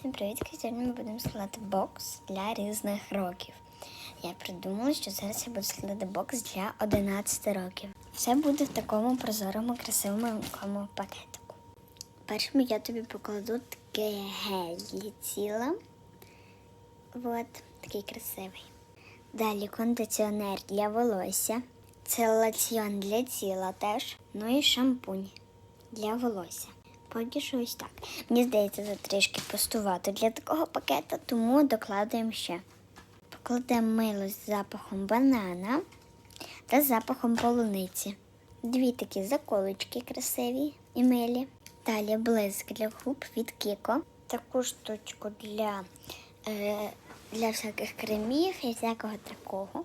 Всім привіт! Сьогодні ми будемо складати бокс для різних років. Я придумала, що зараз я буду складати бокс для 11 років. Все буде в такому прозорому, красивому пакетику. Першим я тобі покладу таке для тіла. От, такий красивий. Далі кондиціонер для волосся. Це лосьйон для тіла теж. Ну і шампунь для волосся. Поки що так. Мені здається, це трішки пустувато для такого пакета, тому докладаємо ще. Покладемо мило з запахом банана та запахом полуниці. Дві такі заколочки красиві і милі. Далі блиск для губ від Кіко. Таку штучку для, е, для всяких кремів і всякого такого.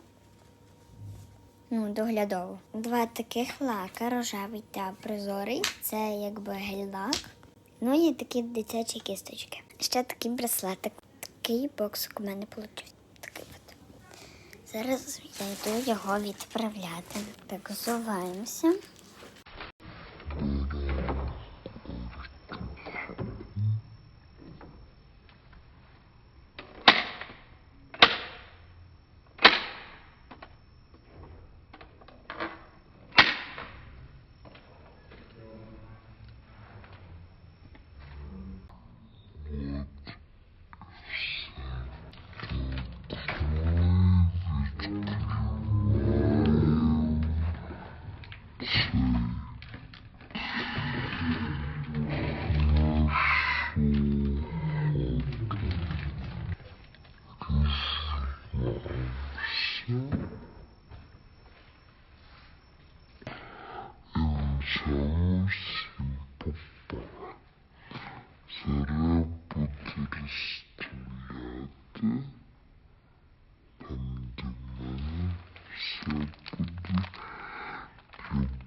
Ну, доглядово. Два таких лака, рожевий та прозорий. Це якби гель-лак. Ну і такі дитячі кісточки. Ще такий браслетик. Такий боксик у мене вийшов. Такий от. Зараз я йду його відправляти. Так, зуваємося. цьому всім попала. Зараз буду розстріляти. Там, де мене все буде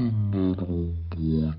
на роботі.